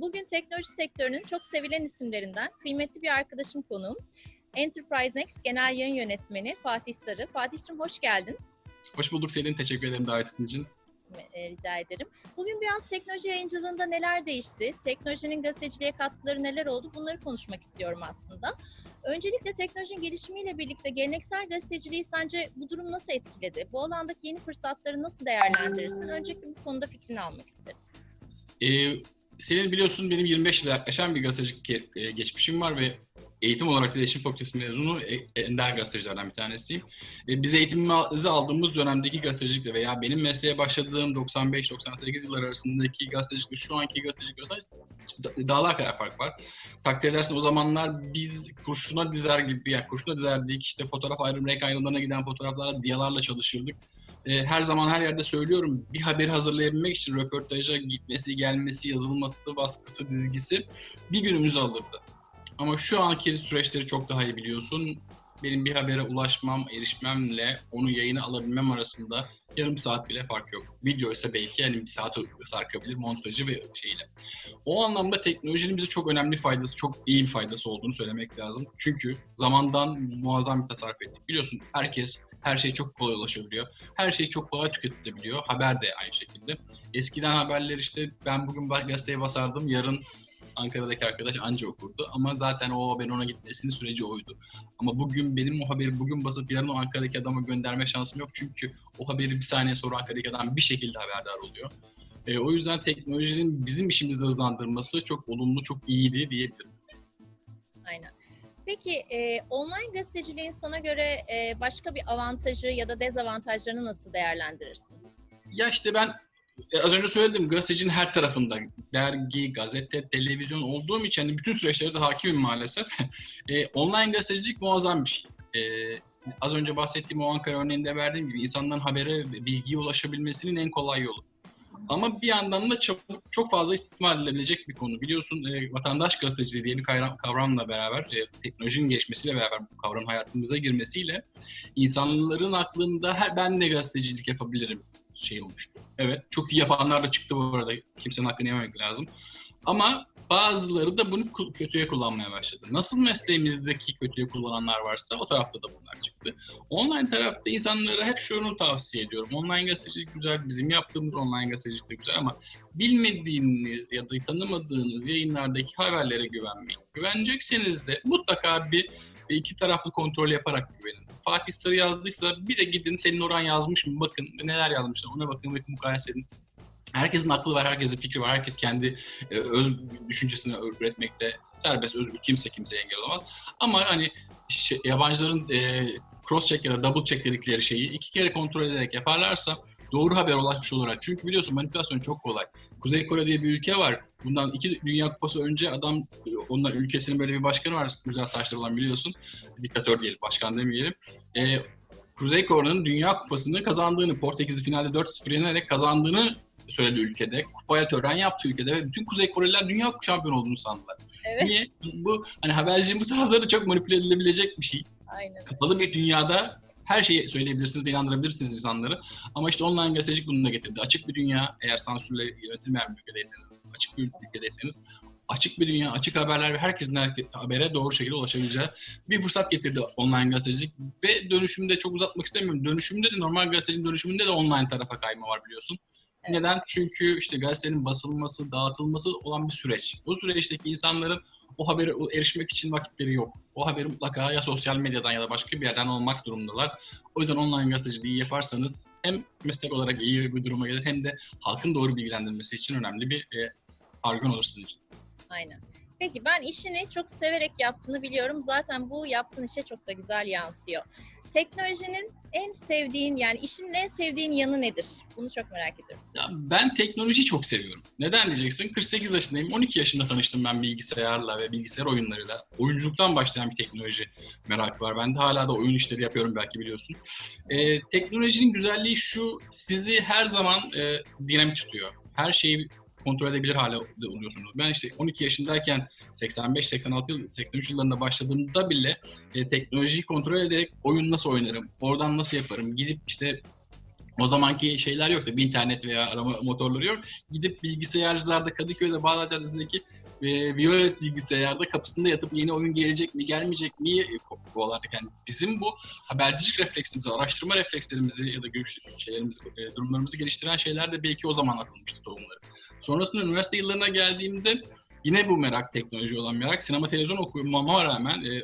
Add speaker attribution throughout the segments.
Speaker 1: Bugün teknoloji sektörünün çok sevilen isimlerinden kıymetli bir arkadaşım konuğum. Enterprise Next Genel Yayın Yönetmeni Fatih Sarı. Fatih'cim hoş geldin.
Speaker 2: Hoş bulduk Selin. Teşekkür ederim davetin için.
Speaker 1: E, Rica ederim. Bugün biraz teknoloji yayıncılığında neler değişti? Teknolojinin gazeteciliğe katkıları neler oldu? Bunları konuşmak istiyorum aslında. Öncelikle teknolojinin gelişimiyle birlikte geleneksel gazeteciliği sence bu durum nasıl etkiledi? Bu alandaki yeni fırsatları nasıl değerlendirirsin? Öncelikle bu konuda fikrini almak isterim.
Speaker 2: Ee, Selin biliyorsun benim 25 yıl yaklaşan bir gazetecilik e, geçmişim var ve eğitim olarak da iletişim fakültesi mezunu e- ender gazetecilerden bir tanesiyim. E, biz eğitimimizi aldığımız dönemdeki gazetecilikle veya benim mesleğe başladığım 95-98 yıllar arasındaki gazetecilikle şu anki gazetecilik arasında da- dağlar kadar fark var. Takdir edersin o zamanlar biz kurşuna dizer gibi, yani kurşuna dizerdik işte fotoğraf ayrım, renk ayrımlarına giden fotoğraflarla, diyalarla çalışırdık. E, her zaman her yerde söylüyorum bir haberi hazırlayabilmek için röportaja gitmesi, gelmesi, yazılması, baskısı, dizgisi bir günümüzü alırdı. Ama şu anki süreçleri çok daha iyi biliyorsun. Benim bir habere ulaşmam, erişmemle onu yayına alabilmem arasında yarım saat bile fark yok. Video ise belki yani bir saat sarkabilir montajı ve şeyle. O anlamda teknolojinin bize çok önemli faydası, çok iyi bir faydası olduğunu söylemek lazım. Çünkü zamandan muazzam bir tasarruf ettik. Biliyorsun herkes her şey çok kolay ulaşabiliyor. Her şey çok kolay tüketilebiliyor. Haber de aynı şekilde. Eskiden haberler işte ben bugün gazeteye basardım, yarın Ankara'daki arkadaş anca okurdu. Ama zaten o haberin ona gitmesinin süreci oydu. Ama bugün benim o haberi bugün basıp yarın o Ankara'daki adama gönderme şansım yok. Çünkü o haberi bir saniye sonra Ankara'daki adam bir şekilde haberdar oluyor. E, o yüzden teknolojinin bizim işimizi hızlandırması çok olumlu, çok iyiydi diyebilirim.
Speaker 1: Aynen. Peki e, online gazeteciliğin sana göre e, başka bir avantajı ya da dezavantajlarını nasıl değerlendirirsin?
Speaker 2: Ya işte ben e, az önce söyledim gazetecinin her tarafında dergi, gazete, televizyon olduğum için hani bütün süreçlere de hakimim maalesef. e, online gazetecilik muazzam bir şey. E, az önce bahsettiğim o Ankara örneğinde verdiğim gibi insanların habere, bilgiye ulaşabilmesinin en kolay yolu. Ama bir yandan da çok, çok fazla istismar edilebilecek bir konu. Biliyorsun e, vatandaş gazeteciliği diye kavram, kavramla beraber, e, teknolojinin gelişmesiyle beraber bu kavram hayatımıza girmesiyle insanların aklında her, ben de gazetecilik yapabilirim şey olmuştu. Evet, çok iyi yapanlar da çıktı bu arada. Kimsenin hakkını yememek lazım. Ama bazıları da bunu kötüye kullanmaya başladı. Nasıl mesleğimizdeki kötüye kullananlar varsa o tarafta da bunlar çıktı. Online tarafta insanlara hep şunu tavsiye ediyorum. Online gazetecilik güzel, bizim yaptığımız online gazetecilik de güzel ama bilmediğiniz ya da tanımadığınız yayınlardaki haberlere güvenmeyin. Güvenecekseniz de mutlaka bir iki taraflı kontrol yaparak güvenin. Fatih Sarı yazdıysa bir de gidin senin oran yazmış mı bakın neler yazmışlar ona bakın ve mukayese edin. Herkesin aklı var, herkesin fikri var, herkes kendi e, öz düşüncesini üretmekte serbest, özgür, kimse kimseye engel olamaz. Ama hani şey, yabancıların e, cross check ya da double check dedikleri şeyi iki kere kontrol ederek yaparlarsa doğru haber ulaşmış olarak. Çünkü biliyorsun manipülasyon çok kolay. Kuzey Kore diye bir ülke var. Bundan iki Dünya Kupası önce adam, onlar ülkesinin böyle bir başkanı var, güzel saçları olan biliyorsun. Diktatör diyelim, başkan demeyelim. E, Kuzey Kore'nin Dünya Kupası'nı kazandığını, Portekiz'i finalde 4-0 yenerek kazandığını söyledi ülkede. Kupaya tören yaptı ülkede ve bütün Kuzey Koreliler dünya şampiyon olduğunu sandılar.
Speaker 1: Evet.
Speaker 2: Niye? Bu hani habercinin bu tarafları çok manipüle edilebilecek bir şey.
Speaker 1: Aynen.
Speaker 2: Kapalı bir dünyada her şeyi söyleyebilirsiniz, inandırabilirsiniz insanları. Ama işte online gazetecilik bunu da getirdi. Açık bir dünya, eğer sansürle yönetilmeyen bir ülkedeyseniz, açık bir ülkedeyseniz, açık bir dünya, açık haberler ve herkesin habere doğru şekilde ulaşabileceği bir fırsat getirdi online gazetecilik. Ve dönüşümde çok uzatmak istemiyorum. Dönüşümde de normal gazeteciliğin dönüşümünde de online tarafa kayma var biliyorsun.
Speaker 1: Evet.
Speaker 2: Neden? Çünkü işte gazetenin basılması, dağıtılması olan bir süreç. Bu süreçteki insanların o habere erişmek için vakitleri yok. O haberi mutlaka ya sosyal medyadan ya da başka bir yerden almak durumundalar. O yüzden online gazeteciliği yaparsanız hem meslek olarak iyi bir duruma gelir hem de halkın doğru bilgilendirilmesi için önemli bir e, argüman olur sizin için.
Speaker 1: Aynen. Peki ben işini çok severek yaptığını biliyorum. Zaten bu yaptığın işe çok da güzel yansıyor. Teknolojinin en sevdiğin yani işin en sevdiğin yanı nedir? Bunu çok merak ediyorum.
Speaker 2: Ya ben teknolojiyi çok seviyorum. Neden diyeceksin? 48 yaşındayım. 12 yaşında tanıştım ben bilgisayarla ve bilgisayar oyunlarıyla. Oyunculuktan başlayan bir teknoloji merakı var. Ben de hala da oyun işleri yapıyorum belki biliyorsun. Ee, teknolojinin güzelliği şu, sizi her zaman e, dinamik tutuyor. Her şeyi kontrol edebilir hale oluyorsunuz. Ben işte 12 yaşındayken 85, 86 yıl, 83 yıllarında başladığımda bile e, teknolojiyi kontrol ederek oyun nasıl oynarım, oradan nasıl yaparım, gidip işte O zamanki şeyler yoktu. Bir internet veya arama motorları yok. Gidip bilgisayarcılarda Kadıköy'de Bağdat Caddesi'ndeki e, Violet bilgisayarda kapısında yatıp yeni oyun gelecek mi gelmeyecek mi e, ko- kovalardık. Yani bizim bu habercilik refleksimizi, araştırma reflekslerimizi ya da görüşlük şeylerimizi, e, durumlarımızı geliştiren şeyler de belki o zaman atılmıştı tohumları. Sonrasında üniversite yıllarına geldiğimde yine bu merak teknoloji olan merak sinema televizyon okumama rağmen e,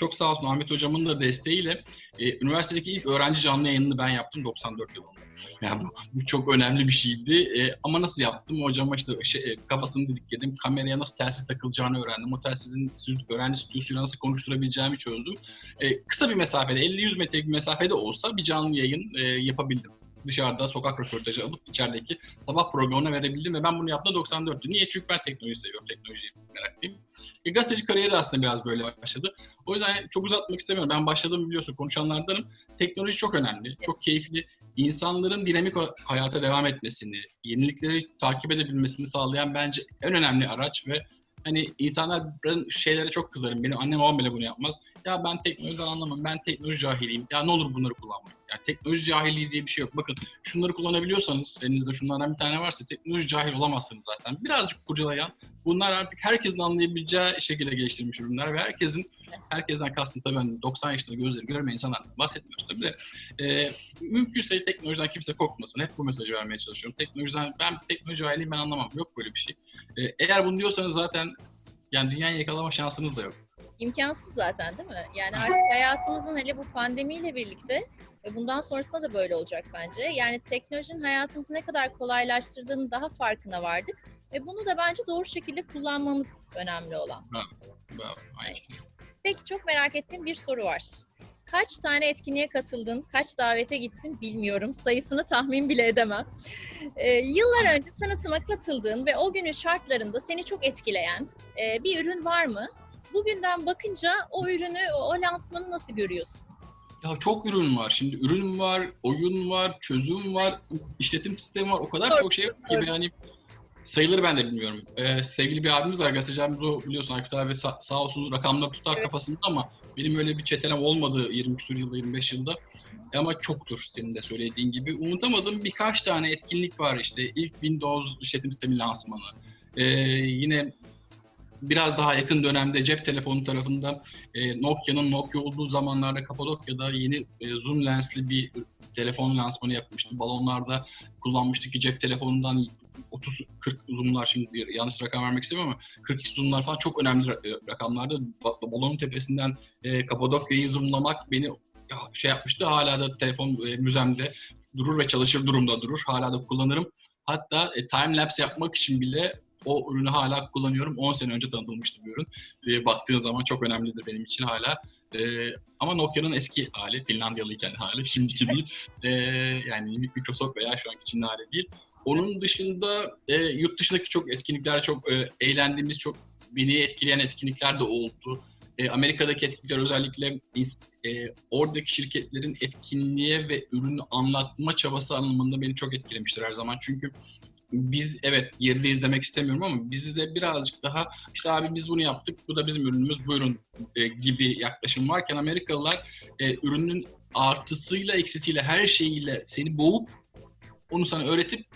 Speaker 2: çok sağ olsun Ahmet hocamın da desteğiyle e, üniversitedeki ilk öğrenci canlı yayınını ben yaptım 94 yılında. Yani bu, çok önemli bir şeydi. E, ama nasıl yaptım? Hocama işte şey, e, kafasını didikledim. Kameraya nasıl telsiz takılacağını öğrendim. O telsizin öğrenci stüdyosuyla nasıl konuşturabileceğimi çözdüm. E, kısa bir mesafede, 50-100 metrelik bir mesafede olsa bir canlı yayın e, yapabildim. Dışarıda sokak röportajı alıp içerideki sabah programına verebildim ve ben bunu yaptım 94'tü. Niye? Çünkü ben teknoloji seviyorum, teknolojiye meraklıyım. E, gazeteci kariyeri aslında biraz böyle başladı. O yüzden çok uzatmak istemiyorum. Ben başladım biliyorsun konuşanlardanım. Teknoloji çok önemli, çok keyifli. İnsanların dinamik hayata devam etmesini, yenilikleri takip edebilmesini sağlayan bence en önemli araç ve hani insanların şeylere çok kızarım. Benim annem babam bile bunu yapmaz. Ya ben teknolojiden anlamam, ben teknoloji cahiliyim. Ya ne olur bunları kullanmayın. Ya teknoloji cahilliği diye bir şey yok. Bakın şunları kullanabiliyorsanız, elinizde şunlardan bir tane varsa teknoloji cahil olamazsınız zaten. Birazcık kurcalayan, bunlar artık herkesin anlayabileceği şekilde geliştirilmiş ürünler ve herkesin, herkesten kastım tabii hani 90 yaşında gözleri görmeyen insanlardan bahsetmiyoruz tabii de. Ee, mümkünse teknolojiden kimse korkmasın. Hep bu mesajı vermeye çalışıyorum. Teknolojiden, ben teknoloji cahiliyim ben anlamam. Yok böyle bir şey. Ee, eğer bunu diyorsanız zaten yani dünyayı yakalama şansınız da yok.
Speaker 1: İmkansız zaten değil mi? Yani artık hayatımızın hele bu pandemiyle birlikte ve bundan sonrasında da böyle olacak bence. Yani teknolojinin hayatımızı ne kadar kolaylaştırdığının daha farkına vardık. Ve bunu da bence doğru şekilde kullanmamız önemli olan.
Speaker 2: Bravo, Aynı şekilde.
Speaker 1: Peki çok merak ettiğim bir soru var. Kaç tane etkinliğe katıldın, kaç davete gittin bilmiyorum. Sayısını tahmin bile edemem. Ee, yıllar önce tanıtıma katıldığın ve o günün şartlarında seni çok etkileyen e, bir ürün var mı? Bugünden bakınca o ürünü, o, lansmanı nasıl görüyorsun?
Speaker 2: Ya çok ürün var. Şimdi ürün var, oyun var, çözüm var, işletim sistemi var. O kadar
Speaker 1: Doğru,
Speaker 2: çok şey var ki
Speaker 1: doğru.
Speaker 2: yani sayıları ben de bilmiyorum. Ee, sevgili bir abimiz var, gazeteci abimiz o biliyorsun Aykut abi sağ, sağ olsun rakamları tutar
Speaker 1: Evet.
Speaker 2: kafasında ama benim öyle bir çetelem olmadı 20 küsur yılda, 25 yılda. E Ama çoktur senin de söylediğin gibi. Unutamadığım birkaç tane etkinlik var işte. İlk Windows işletim sistemi lansmanı. Ee, yine biraz daha yakın dönemde cep telefonu tarafında e, Nokia'nın Nokia olduğu zamanlarda Kapadokya'da yeni e, zoom lensli bir telefon lansmanı yapmıştı. Balonlarda kullanmıştık ki cep telefonundan 30-40 zoomlar şimdi yanlış rakam vermek istemiyorum ama 42 zoomlar falan çok önemli e, rakamlardı. Ba- balonun tepesinden e, Kapadokya'yı zoomlamak beni şey yapmıştı. Hala da telefon e, müzemde durur ve çalışır durumda durur. Hala da kullanırım. Hatta e, time lapse yapmak için bile o ürünü hala kullanıyorum. 10 sene önce tanıtılmıştı bir ürün. E, baktığın zaman çok önemlidir benim için hala. E, ama Nokia'nın eski hali, Finlandiyalıyken hali, şimdiki değil. E, yani Microsoft veya şu anki Çin hali değil. Onun dışında e, yurt dışındaki çok etkinlikler, çok e, eğlendiğimiz, çok beni etkileyen etkinlikler de oldu. E, Amerika'daki etkinlikler özellikle e, oradaki şirketlerin etkinliğe ve ürünü anlatma çabası anlamında beni çok etkilemiştir her zaman. Çünkü biz evet yerideyiz demek istemiyorum ama bizi de birazcık daha işte abi biz bunu yaptık, bu da bizim ürünümüz, buyurun e, gibi yaklaşım varken Amerikalılar e, ürünün artısıyla eksisiyle her şeyiyle seni boğup onu sana öğretip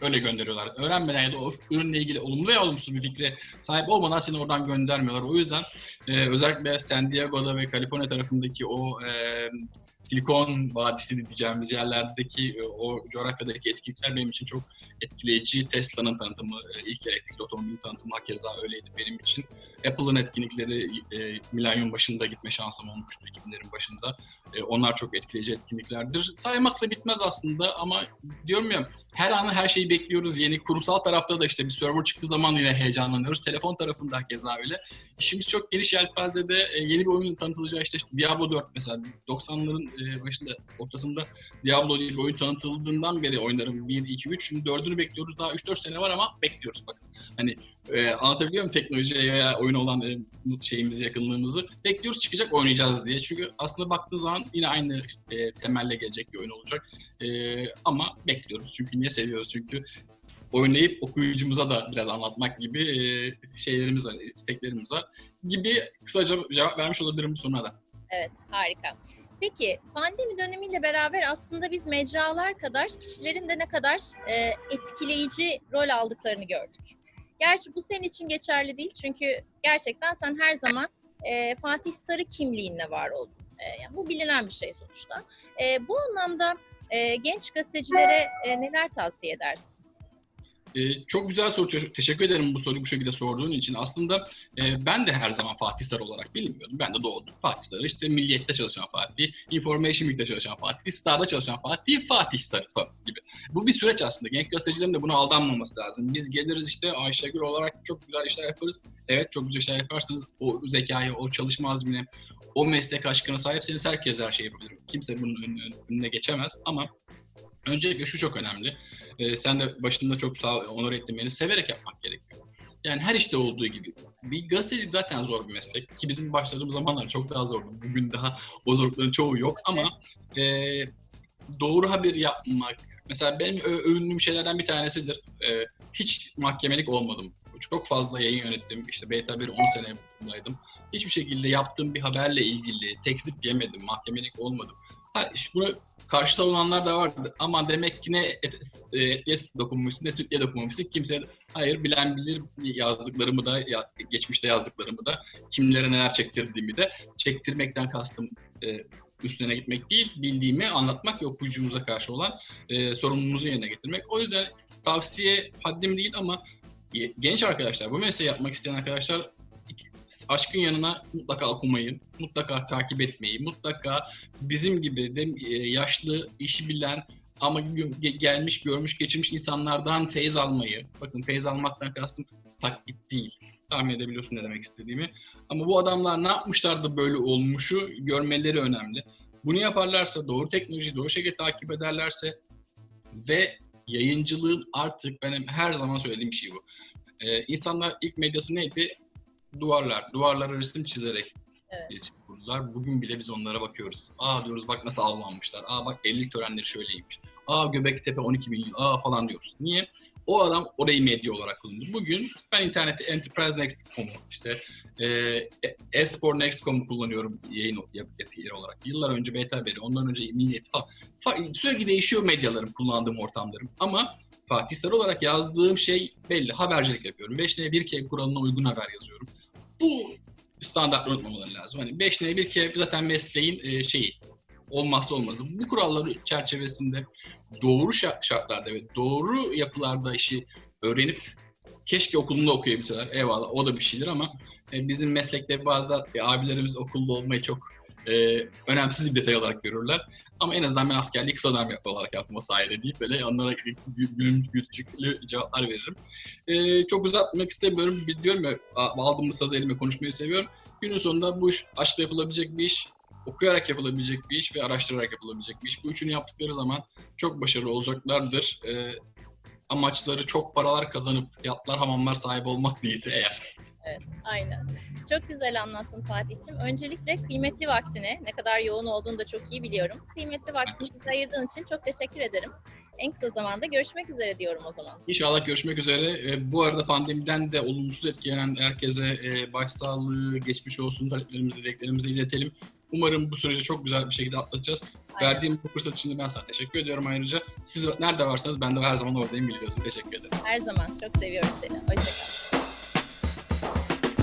Speaker 2: öyle gönderiyorlar. Öğrenmeden ya da o ürünle ilgili olumlu veya olumsuz bir fikre sahip olmadan seni oradan göndermiyorlar. O yüzden e, özellikle San Diego'da ve Kaliforniya tarafındaki o e, Silikon Vadisi diyeceğimiz yerlerdeki e, o coğrafyadaki etkinlikler benim için çok etkileyici. Tesla'nın tanıtımı, e, ilk elektrikli otomobil tanıtımı hakeza öyleydi benim için. Apple'ın etkinlikleri e, milenyum başında gitme şansım olmuştu 2000'lerin başında. E, onlar çok etkileyici etkinliklerdir. Saymakla bitmez aslında ama diyorum ya her an her şeyi bekliyoruz. Yeni kurumsal tarafta da işte bir server çıktığı zaman yine heyecanlanıyoruz. Telefon tarafında keza öyle. İşimiz çok geniş yelpazede e, yeni bir oyun tanıtılacağı işte Diablo 4 mesela 90'ların e, başında ortasında Diablo diye bir oyun tanıtıldığından beri oynarım 1, 2, 3. Şimdi 4'ünü bekliyoruz. Daha 3-4 sene var ama bekliyoruz bakın. Hani e, anlatabiliyor muyum teknolojiye veya oyun olan e, şeyimizi, yakınlığımızı? Bekliyoruz çıkacak oynayacağız diye. Çünkü aslında baktığı zaman yine aynı e, temelle gelecek bir oyun olacak. E, ama bekliyoruz. Çünkü niye seviyoruz? Çünkü oynayıp okuyucumuza da biraz anlatmak gibi e, şeylerimiz var, isteklerimiz var gibi kısaca cevap vermiş olabilirim bu soruna da.
Speaker 1: Evet, harika. Peki pandemi dönemiyle beraber aslında biz mecralar kadar kişilerin de ne kadar e, etkileyici rol aldıklarını gördük. Gerçi bu senin için geçerli değil çünkü gerçekten sen her zaman e, Fatih Sarı kimliğinle var oldun. E, yani bu bilinen bir şey sonuçta. E, bu anlamda e, genç gazetecilere e, neler tavsiye edersin?
Speaker 2: Ee, çok güzel soru. Te- Teşekkür ederim bu soruyu bu şekilde sorduğun için. Aslında e, ben de her zaman Fatih Sarı olarak bilinmiyordum. Ben de doğdum. Fatih Sarı işte Milliyet'te çalışan Fatih, Information Week'te çalışan Fatih, Star'da çalışan Fatih, Fatih Sarı, Sarı gibi. Bu bir süreç aslında. Genç gazetecilerin de buna aldanmaması lazım. Biz geliriz işte Ayşegül olarak çok güzel işler yaparız. Evet çok güzel işler yaparsınız. O zekayı, o çalışma azmine, o meslek aşkına sahipseniz herkes her şeyi yapabilir. Kimse bunun önüne, geçemez ama öncelikle şu çok önemli. Ee, sen de başında çok sağ onur ettin beni. Severek yapmak gerekiyor. Yani her işte olduğu gibi. Bir gazetecilik zaten zor bir meslek. Ki bizim başladığımız zamanlar çok daha zordu. Bugün daha o zorlukların çoğu yok ama e, doğru haber yapmak. Mesela benim övündüğüm şeylerden bir tanesidir. E, hiç mahkemelik olmadım. Çok fazla yayın yönettim. İşte Beta 1 10 sene buradaydım. Hiçbir şekilde yaptığım bir haberle ilgili tekzip yemedim. Mahkemelik olmadım. Ha, işte buna karşı savunanlar da vardı. Ama demek ki ne et, e, etliye dokunmuşsun ne sütliye dokunmamışsın. Kimse hayır bilen bilir yazdıklarımı da ya- geçmişte yazdıklarımı da kimlere neler çektirdiğimi de çektirmekten kastım e, üstüne gitmek değil bildiğimi anlatmak ve okuyucumuza karşı olan e, sorumluluğumuzu yerine getirmek. O yüzden tavsiye haddim değil ama genç arkadaşlar bu mesleği yapmak isteyen arkadaşlar aşkın yanına mutlaka okumayı, mutlaka takip etmeyi, mutlaka bizim gibi de e, yaşlı, işi bilen ama ge- gelmiş, görmüş, geçirmiş insanlardan feyz almayı. Bakın feyz almaktan kastım taklit değil. Tahmin edebiliyorsun ne demek istediğimi. Ama bu adamlar ne yapmışlar da böyle olmuşu görmeleri önemli. Bunu yaparlarsa, doğru teknolojiyi doğru şekilde takip ederlerse ve yayıncılığın artık benim her zaman söylediğim şey bu. Ee, insanlar ilk medyası neydi? Duvarlar. Duvarlara resim çizerek
Speaker 1: Evet.
Speaker 2: iletişim kurdular. Bugün bile biz onlara bakıyoruz. Aa diyoruz bak nasıl avlanmışlar. Aa bak evlilik törenleri şöyleymiş. Aa Göbektepe 12 milyon. Aa falan diyoruz. Niye? O adam orayı medya olarak kullandı. Bugün ben internette Enterprise Next.com'u işte e, Espor Next.com'u kullanıyorum yayın yeri olarak. Yıllar önce Beta Haberi, ondan önce Milliyet falan. Fa- Sürekli değişiyor medyalarım, kullandığım ortamlarım. Ama Fatih Sarı olarak yazdığım şey belli. Habercilik yapıyorum. 5 1 k kuralına uygun haber yazıyorum. Bu standartları unutmamaları lazım. Hani 5 1 k zaten mesleğin e, şeyi olmazsa olmazı. Bu kuralları çerçevesinde doğru şa- şartlarda ve doğru yapılarda işi öğrenip keşke okulunda okuyabilseler. Eyvallah o da bir şeydir ama e, bizim meslekte bazı e, abilerimiz okulda olmayı çok e, önemsiz bir detay olarak görürler. Ama en azından ben askerliği kısa dönem olarak yapma sayede deyip böyle onlara gülüm gülücüklü cevaplar veririm. E, çok uzatmak istemiyorum. Biliyorum ya a- aldığım sazı elime konuşmayı seviyorum. Günün sonunda bu iş aşkla yapılabilecek bir iş, okuyarak yapılabilecek bir iş ve araştırarak yapılabilecek bir iş. Bu üçünü yaptıkları zaman çok başarılı olacaklardır. E, amaçları çok paralar kazanıp yatlar hamamlar sahibi olmak değilse eğer.
Speaker 1: Aynen. Çok güzel anlattın Fatih'ciğim. Öncelikle kıymetli vaktine, ne kadar yoğun olduğunu da çok iyi biliyorum. Kıymetli vaktini bize ayırdığın için çok teşekkür ederim. En kısa zamanda görüşmek üzere diyorum o zaman.
Speaker 2: İnşallah görüşmek üzere. E, bu arada pandemiden de olumsuz etkilenen herkese e, başsağlığı, geçmiş olsun taleplerimizi, dileklerimizi iletelim. Umarım bu süreci çok güzel bir şekilde atlatacağız.
Speaker 1: Aynen.
Speaker 2: Verdiğim bu fırsat için de ben sana teşekkür ediyorum ayrıca. Siz nerede varsanız ben de her zaman oradayım biliyorsun. Teşekkür ederim.
Speaker 1: Her zaman çok seviyoruz seni. Hoşçakal.